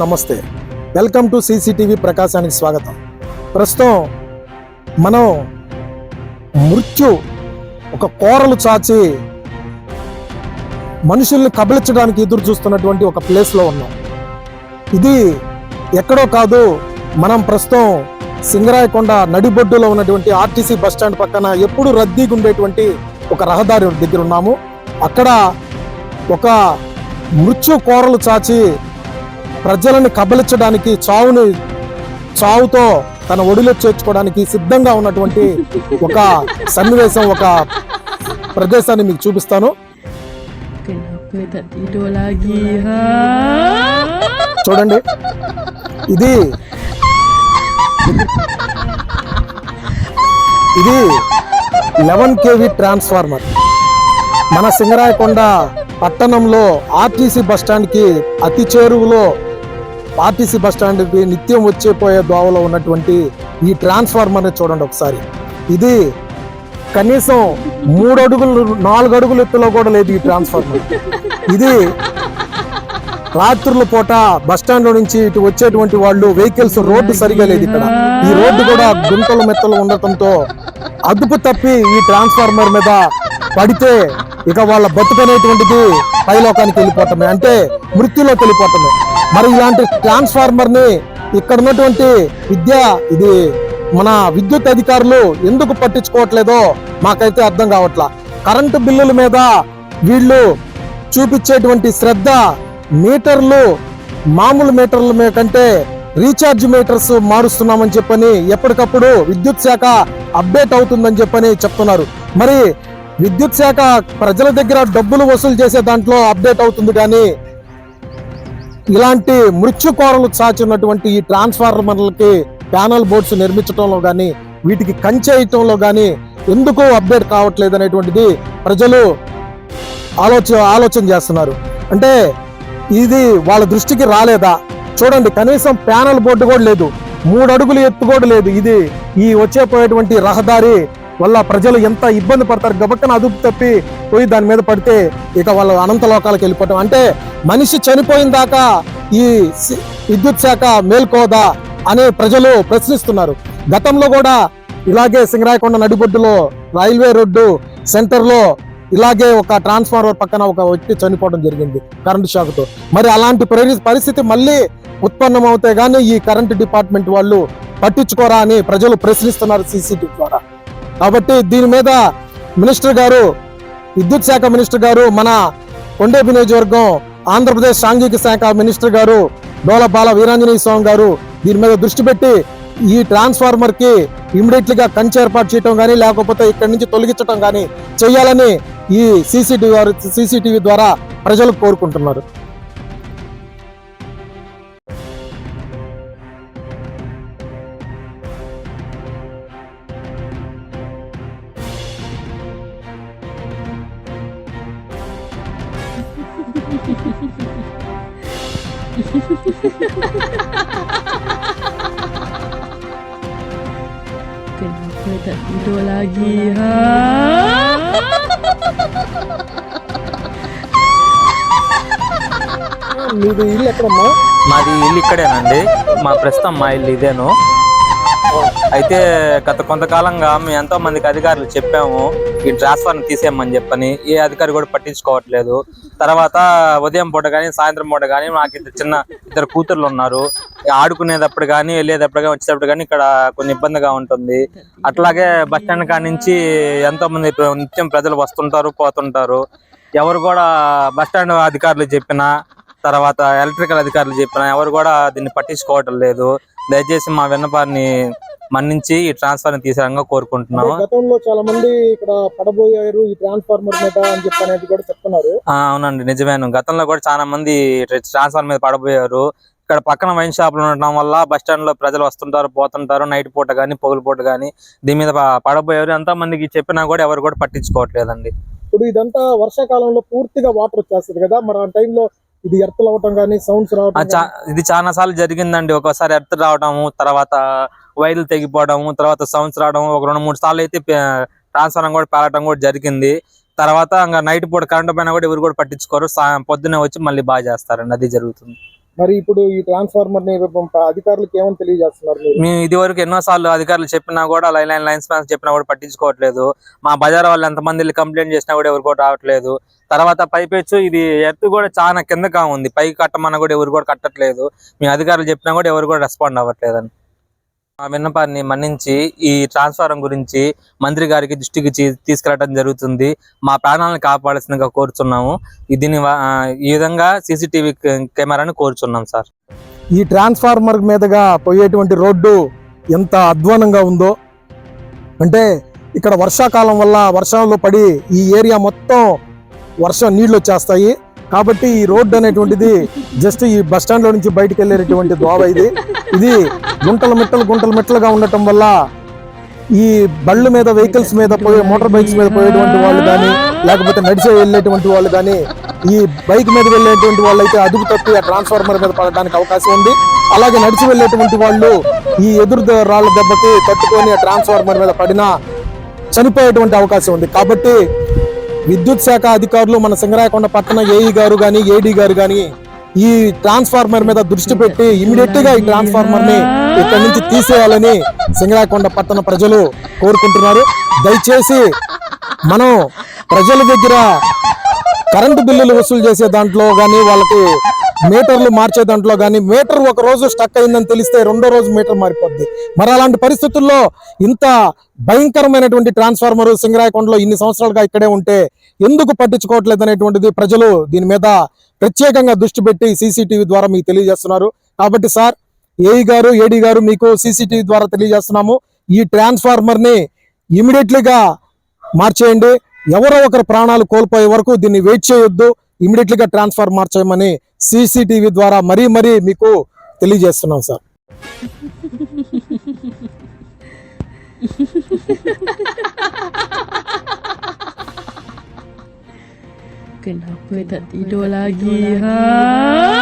నమస్తే. Welcome to CCTV ప్రకాశానికి స్వాగతం. ప్రస్తుతం మనం మృత్యు ఒక కోరలు చాచి మనుషుల్ని కబలించడానికి ఎదురు చూస్తున్నటువంటి ఒక ప్లేస్లో ఉన్నాం. ఇది ఎక్కడో కాదు మనం ప్రస్తుతం సింగరాయకొండ నడిబొడ్డులో ఉన్నటువంటి ఆర్టీసీ బస్ స్టాండ్ పక్కన ఎప్పుడు రద్దీగా ఉండేటువంటి ఒక రహదారి దగ్గర ఉన్నాము. అక్కడ ఒక మృత్యు కోరలు చాచి ప్రజలను కబలించడానికి చావుని చావుతో తన ఒడిలో చేర్చుకోవడానికి సిద్ధంగా ఉన్నటువంటి ఒక సన్నివేశం ఒక ప్రదేశాన్ని మీకు చూపిస్తాను. చూడండి. ఇది ఇది లెవెన్ కేవీ ట్రాన్స్ఫార్మర్. మన సింగరాయకొండ పట్టణంలో ఆర్టీసీ బస్ స్టాండ్కి అతి చేరువలో ఆర్టీసీ బస్ నిత్యం వచ్చే పోయే దోవలో ఉన్నటువంటి ఈ ట్రాన్స్ఫార్మర్ని చూడండి ఒకసారి. ఇది కనీసం మూడు అడుగులు నాలుగు అడుగుల ఎత్తులో కూడా లేదు ఈ ట్రాన్స్ఫార్మర్. ఇది రాత్రుల పూట బస్ స్టాండ్ నుంచి ఇటు వచ్చేటువంటి వాళ్ళు వెహికల్స్ రోడ్డు సరిగా లేదు ఇక్కడ. ఈ రోడ్డు కూడా గుంతలు మెత్తలు ఉండటంతో అదుపు తప్పి ఈ ట్రాన్స్ఫార్మర్ మీద పడితే ఇక వాళ్ళ బతుకనేటువంటిది పైలోకానికి వెళ్ళిపోవటమే. అంటే మృత్యులోకి వెళ్ళిపోవటమే. మరి ఇలాంటి ట్రాన్స్ఫార్మర్ని ఇక్కడ ఉన్నటువంటి విద్య ఇది మన విద్యుత్ అధికారులు ఎందుకు పట్టించుకోవట్లేదో మాకైతే అర్థం కావట్లా. కరెంటు బిల్లుల మీద వీళ్ళు చూపించేటువంటి శ్రద్ధ మీటర్లు మామూలు మీటర్ల కంటే రీఛార్జ్ మీటర్స్ మారుస్తున్నామని చెప్పని ఎప్పటికప్పుడు విద్యుత్ శాఖ అప్డేట్ అవుతుందని చెప్పని చెప్తున్నారు. మరి విద్యుత్ శాఖ ప్రజల దగ్గర డబ్బులు వసూలు చేసే దాంట్లో అప్డేట్ అవుతుంది కానీ ఇలాంటి మృత్యుకోరలు కోరలు ఈ ట్రాన్స్ఫార్మర్లకి ప్యానల్ బోర్డ్స్ నిర్మించడంలో కానీ వీటికి కంచేయటంలో కానీ ఎందుకు అప్డేట్ కావట్లేదు అనేటువంటిది ప్రజలు ఆలోచన ఆలోచన చేస్తున్నారు. అంటే ఇది వాళ్ళ దృష్టికి రాలేదా? చూడండి కనీసం ప్యానల్ బోర్డు కూడా లేదు. మూడు అడుగులు ఎత్తు కూడా లేదు. ఇది ఈ వచ్చే పోయేటువంటి రహదారి వల్ల ప్రజలు ఎంత ఇబ్బంది పడతారు? గబక్కన అదుపు తప్పి పోయి దాని మీద పడితే ఇక వాళ్ళు అనంత లోకాలకు వెళ్ళిపోవటం. అంటే మనిషి చనిపోయిన దాకా ఈ సి- విద్యుత్ శాఖ మేల్కోదా అనే ప్రజలు ప్రశ్నిస్తున్నారు. గతంలో కూడా ఇలాగే సింగరాయకొండ నడిబొడ్డులో రైల్వే రోడ్డు సెంటర్లో ఇలాగే ఒక ట్రాన్స్ఫార్మర్ పక్కన ఒక వ్యక్తి చనిపోవడం జరిగింది కరెంటు షాక్తో. మరి అలాంటి పరి- పరిస్థితి మళ్ళీ ఉత్పన్నం అవుతే ఈ కరెంటు డిపార్ట్మెంట్ వాళ్ళు పట్టించుకోరా అని ప్రజలు ప్రశ్నిస్తున్నారు సీసీటీవీ ద్వారా. కాబట్టి దీని మీద మినిస్టర్ గారు విద్యుత్ శాఖ మినిస్టర్ గారు మన కొండేపి నియోజకవర్గం ఆంధ్రప్రదేశ్ సాంఘిక శాఖ మినిస్టర్ గారు డోలబాల వీరాంజనేయ స్వామి గారు దీని మీద దృష్టి పెట్టి ఈ ట్రాన్స్ఫార్మర్కి ఇమ్మీడియట్ కంచె ఏర్పాటు చేయడం కానీ లేకపోతే ఇక్కడి నుంచి తొలగించడం కానీ చేయాలని ఈ సీసీటీవీ వారు సీసీటీవీ ద్వారా ప్రజలు కోరుకుంటున్నారు. Kenapa tak tidur lagi ha? మీది ఇల్లు ఎక్కడమ్మా మాది ఇల్లు ఇక్కడేనండి మా ప్రస్తుతం మా ఇల్లు ఇదేను అయితే గత కొంతకాలంగా మేము ఎంతో మందికి అధికారులు చెప్పాము ఈ ట్రాన్స్ఫర్ తీసేయమని చెప్పని ఏ అధికారి కూడా పట్టించుకోవట్లేదు. తర్వాత ఉదయం పూట కానీ సాయంత్రం పూట కానీ నాకు ఇద్దరు చిన్న ఇద్దరు కూతుర్లు ఉన్నారు. ఆడుకునేటప్పుడు కానీ వెళ్ళేటప్పుడు కానీ వచ్చేటప్పుడు కానీ ఇక్కడ కొన్ని ఇబ్బందిగా ఉంటుంది. అట్లాగే బస్ స్టాండ్ కాడ నుంచి ఎంతో మంది నిత్యం ప్రజలు వస్తుంటారు పోతుంటారు. ఎవరు కూడా బస్ స్టాండ్ అధికారులు చెప్పినా తర్వాత ఎలక్ట్రికల్ అధికారులు చెప్పినా ఎవరు కూడా దీన్ని పట్టించుకోవటం లేదు. దయచేసి మా విన్నపాన్ని మన్నించి ఈ ట్రాన్స్ఫర్ని తీసేయంగా కోరుకుంటున్నాము. గతంలో చాలా మంది ఇక్కడ పడబోయారు ఈ ట్రాన్స్ఫార్మర్ మీద అని చెప్పి అనేది కూడా చెప్తున్నారు. అవునండి నిజమేను. గతంలో కూడా చాలా మంది ట్రాన్స్ఫర్ మీద పడబోయారు. ఇక్కడ పక్కన వైన్ షాపులు ఉండటం వల్ల బస్ స్టాండ్లో ప్రజలు వస్తుంటారు పోతుంటారు నైట్ పూట కానీ పొగలు పూట కానీ దీని మీద పడబోయారు. ఎంతో మందికి చెప్పినా కూడా ఎవరు కూడా పట్టించుకోవట్లేదండి. ఇప్పుడు ఇదంతా వర్షాకాలంలో పూర్తిగా వాటర్ వచ్చేస్తుంది కదా. మరి ఆ టైంలో ఇది ఎర్తలు అవటం కానీ సౌండ్స్ రావటం ఇది చాలా సార్లు జరిగిందండి. ఒకసారి ఎర్త్ రావడము తర్వాత వైర్లు తెగిపోవడము తర్వాత సౌండ్స్ రావడం ఒక రెండు మూడు సార్లు అయితే ట్రాన్స్ఫారం కూడా పేలటం కూడా జరిగింది. తర్వాత ఇంకా నైట్ పూట కరెంట్ పైన కూడా ఎవరు కూడా పట్టించుకోరు. పొద్దున్నే వచ్చి మళ్ళీ బాగా చేస్తారండి. అది జరుగుతుంది. మరి ఇప్పుడు ఈ ట్రాన్స్ఫార్మర్ని అధికారులకు ఏమని తెలియజేస్తున్నారు మేము ఇది వరకు ఎన్నో సార్లు అధికారులు చెప్పినా కూడా లైన్ లైన్ లైన్స్ మ్యాన్స్ చెప్పినా కూడా పట్టించుకోవట్లేదు. మా బజార్ వాళ్ళు ఎంతమంది కంప్లైంట్ చేసినా కూడా ఎవరు కూడా రావట్లేదు. తర్వాత పైపెచ్చు ఇది ఎత్తు కూడా చాలా కిందగా ఉంది. పైకి కట్టమన్నా కూడా ఎవరు కూడా కట్టట్లేదు. మీ అధికారులు చెప్పినా కూడా ఎవరు కూడా రెస్పాండ్ అవ్వట్లేదని. మా విన్నపాన్ని మన్నించి ఈ ట్రాన్స్ఫారం గురించి మంత్రి గారికి దృష్టికి తీసుకెళ్ళడం జరుగుతుంది. మా ప్రాణాలను కాపాడాల్సిందిగా కోరుచున్నాము. దీని వ- ఈ విధంగా సీసీటీవీ కెమెరాని కోరుచున్నాం సార్. ఈ ట్రాన్స్ఫార్మర్ మీదుగా పోయేటువంటి రోడ్డు ఎంత అధ్వానంగా ఉందో. అంటే ఇక్కడ వర్షాకాలం వల్ల వర్షాలు పడి ఈ ఏరియా మొత్తం వర్షం నీళ్ళు వచ్చేస్తాయి. కాబట్టి ఈ రోడ్డు అనేటువంటిది జస్ట్ ఈ బస్లో నుంచి బయటకు వెళ్ళేటటువంటి దోవ ఇది. ఇది గుంటలు మెట్టలు గుంటలు మెట్టలుగా ఉండటం వల్ల ఈ బళ్ళు మీద వెహికల్స్ మీద పోయే మోటార్ బైక్స్ మీద పోయేటువంటి వాళ్ళు కానీ లేకపోతే నడిచే వెళ్ళేటువంటి వాళ్ళు కానీ ఈ బైక్ మీద వెళ్ళేటువంటి వాళ్ళు అయితే అదుపు తప్పి ఆ ట్రాన్స్ఫార్మర్ మీద పడడానికి అవకాశం ఉంది. అలాగే నడిచి వెళ్ళేటువంటి వాళ్ళు ఈ ఎదురు రాళ్ళ దెబ్బకి తట్టుకొని ఆ ట్రాన్స్ఫార్మర్ మీద పడినా చనిపోయేటువంటి అవకాశం ఉంది. కాబట్టి విద్యుత్ శాఖ అధికారులు మన సింగరాయకొండ పట్టణ ఏఈ గారు కానీ ఏడీ గారు కానీ ఈ ట్రాన్స్ఫార్మర్ మీద దృష్టి పెట్టి ఇమీడియట్గా ఈ ట్రాన్స్ఫార్మర్ని ఇక్కడి నుంచి తీసేయాలని సింగరాయకొండ పట్టణ ప్రజలు కోరుకుంటున్నారు. దయచేసి మనం ప్రజల దగ్గర కరెంటు బిల్లులు వసూలు చేసే దాంట్లో కానీ వాళ్ళకి మీటర్లు మార్చే దాంట్లో కానీ మీటర్ ఒక రోజు స్టక్ అయిందని తెలిస్తే రెండో రోజు మీటర్ మారిపోద్ది. మరి అలాంటి పరిస్థితుల్లో ఇంత భయంకరమైనటువంటి ట్రాన్స్ఫార్మర్ సింగరాయకొండలో ఇన్ని సంవత్సరాలుగా ఇక్కడే ఉంటే ఎందుకు పట్టించుకోవట్లేదు అనేటువంటిది ప్రజలు దీని మీద ప్రత్యేకంగా దృష్టి పెట్టి సీసీటీవీ ద్వారా మీకు తెలియజేస్తున్నారు. కాబట్టి సార్ ఏఈ గారు ఏడీ గారు మీకు సీసీటీవీ ద్వారా తెలియజేస్తున్నాము. ఈ ట్రాన్స్ఫార్మర్ని ఇమీడియట్లీగా మార్చేయండి. ఎవరో ఒకరు ప్రాణాలు కోల్పోయే వరకు దీన్ని వెయిట్ చేయొద్దు. ఇమీడియట్లీగా ట్రాన్స్ఫర్ మార్చేయమని సీసీటీవీ ద్వారా మరీ మరీ మీకు తెలియజేస్తున్నాం sir. Kenapa tak tidur lagi? Ha?